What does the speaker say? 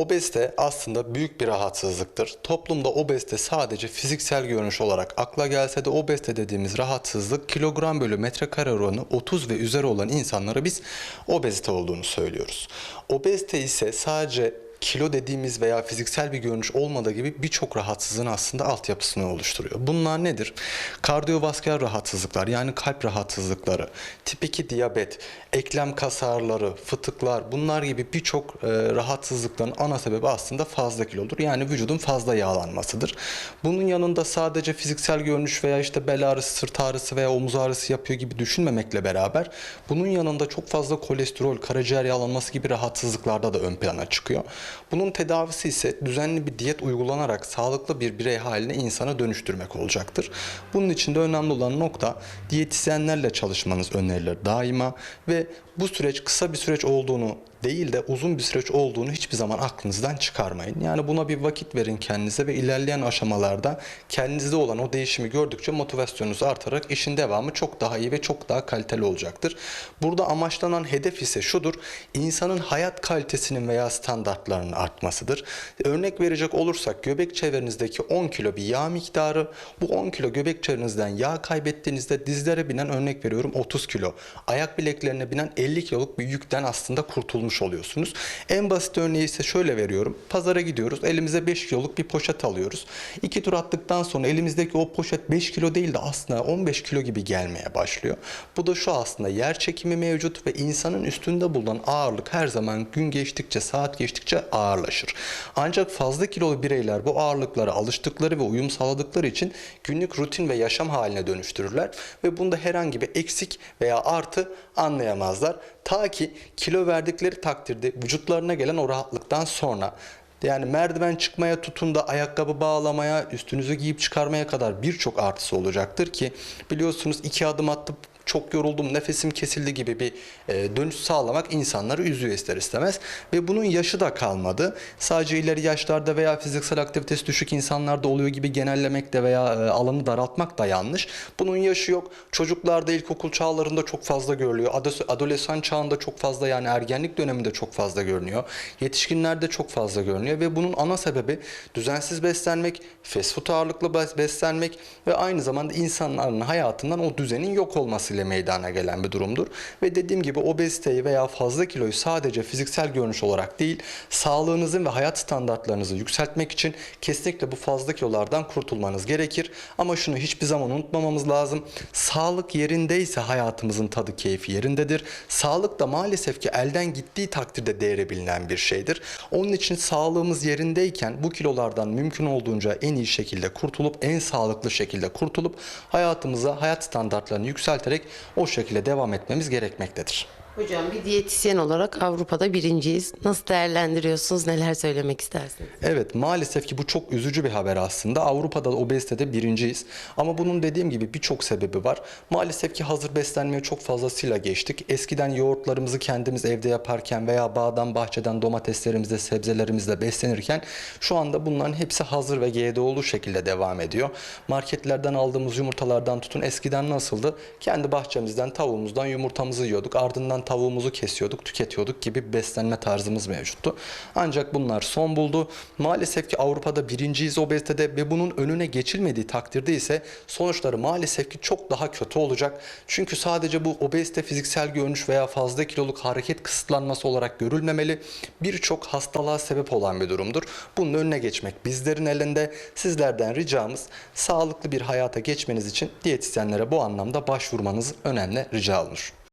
Obezite aslında büyük bir rahatsızlıktır. Toplumda obezite sadece fiziksel görünüş olarak akla gelse de obezite dediğimiz rahatsızlık kilogram bölü metrekare oranı 30 ve üzeri olan insanlara biz obezite olduğunu söylüyoruz. Obezite ise sadece kilo dediğimiz veya fiziksel bir görünüş olmadığı gibi birçok rahatsızlığın aslında altyapısını oluşturuyor. Bunlar nedir? Kardiyovasküler rahatsızlıklar yani kalp rahatsızlıkları, tip 2 diyabet, eklem kas ağrıları, fıtıklar bunlar gibi birçok e, rahatsızlıkların ana sebebi aslında fazla kilodur. Yani vücudun fazla yağlanmasıdır. Bunun yanında sadece fiziksel görünüş veya işte bel ağrısı, sırt ağrısı veya omuz ağrısı yapıyor gibi düşünmemekle beraber bunun yanında çok fazla kolesterol, karaciğer yağlanması gibi rahatsızlıklarda da ön plana çıkıyor. Bunun tedavisi ise düzenli bir diyet uygulanarak sağlıklı bir birey haline insana dönüştürmek olacaktır. Bunun için de önemli olan nokta diyetisyenlerle çalışmanız önerilir daima ve bu süreç kısa bir süreç olduğunu değil de uzun bir süreç olduğunu hiçbir zaman aklınızdan çıkarmayın. Yani buna bir vakit verin kendinize ve ilerleyen aşamalarda kendinizde olan o değişimi gördükçe motivasyonunuz artarak işin devamı çok daha iyi ve çok daha kaliteli olacaktır. Burada amaçlanan hedef ise şudur. insanın hayat kalitesinin veya standartlarının artmasıdır. Örnek verecek olursak göbek çevrenizdeki 10 kilo bir yağ miktarı bu 10 kilo göbek çevrenizden yağ kaybettiğinizde dizlere binen örnek veriyorum 30 kilo. Ayak bileklerine binen 50 kiloluk bir yükten aslında kurtulmuş oluyorsunuz. En basit örneği ise şöyle veriyorum. Pazara gidiyoruz. Elimize 5 kiloluk bir poşet alıyoruz. İki tur attıktan sonra elimizdeki o poşet 5 kilo değil de aslında 15 kilo gibi gelmeye başlıyor. Bu da şu aslında yer çekimi mevcut ve insanın üstünde bulunan ağırlık her zaman gün geçtikçe, saat geçtikçe ağırlaşır. Ancak fazla kilolu bireyler bu ağırlıklara alıştıkları ve uyum sağladıkları için günlük rutin ve yaşam haline dönüştürürler ve bunda herhangi bir eksik veya artı anlayamazlar. Ta ki kilo verdikleri takdirde vücutlarına gelen o rahatlıktan sonra yani merdiven çıkmaya tutun da ayakkabı bağlamaya, üstünüzü giyip çıkarmaya kadar birçok artısı olacaktır ki biliyorsunuz iki adım attım çok yoruldum, nefesim kesildi gibi bir e, dönüş sağlamak insanları üzüyor ister istemez. Ve bunun yaşı da kalmadı. Sadece ileri yaşlarda veya fiziksel aktivitesi düşük insanlarda oluyor gibi genellemek de veya e, alanı daraltmak da yanlış. Bunun yaşı yok. Çocuklarda ilkokul çağlarında çok fazla görülüyor. Ado- Adolesan çağında çok fazla yani ergenlik döneminde çok fazla görünüyor. Yetişkinlerde çok fazla görünüyor ve bunun ana sebebi düzensiz beslenmek, fast food ağırlıklı bes- beslenmek ve aynı zamanda insanların hayatından o düzenin yok olmasıyla meydana gelen bir durumdur. Ve dediğim gibi obeziteyi veya fazla kiloyu sadece fiziksel görünüş olarak değil, sağlığınızın ve hayat standartlarınızı yükseltmek için kesinlikle bu fazla kilolardan kurtulmanız gerekir. Ama şunu hiçbir zaman unutmamamız lazım. Sağlık yerindeyse hayatımızın tadı keyfi yerindedir. Sağlık da maalesef ki elden gittiği takdirde değeri bilinen bir şeydir. Onun için sağlığımız yerindeyken bu kilolardan mümkün olduğunca en iyi şekilde kurtulup en sağlıklı şekilde kurtulup hayatımıza hayat standartlarını yükselterek o şekilde devam etmemiz gerekmektedir. Hocam bir diyetisyen olarak Avrupa'da birinciyiz. Nasıl değerlendiriyorsunuz? Neler söylemek istersiniz? Evet maalesef ki bu çok üzücü bir haber aslında. Avrupa'da obezitede birinciyiz. Ama bunun dediğim gibi birçok sebebi var. Maalesef ki hazır beslenmeye çok fazlasıyla geçtik. Eskiden yoğurtlarımızı kendimiz evde yaparken veya bağdan bahçeden domateslerimizle sebzelerimizle beslenirken şu anda bunların hepsi hazır ve GDO'lu şekilde devam ediyor. Marketlerden aldığımız yumurtalardan tutun eskiden nasıldı? Kendi bahçemizden tavuğumuzdan yumurtamızı yiyorduk. Ardından tavuğumuzu kesiyorduk, tüketiyorduk gibi beslenme tarzımız mevcuttu. Ancak bunlar son buldu. Maalesef ki Avrupa'da birinciyiz obezitede ve bunun önüne geçilmediği takdirde ise sonuçları maalesef ki çok daha kötü olacak. Çünkü sadece bu obezite fiziksel görünüş veya fazla kiloluk hareket kısıtlanması olarak görülmemeli. Birçok hastalığa sebep olan bir durumdur. Bunun önüne geçmek bizlerin elinde. Sizlerden ricamız sağlıklı bir hayata geçmeniz için diyetisyenlere bu anlamda başvurmanız önemli rica olunur.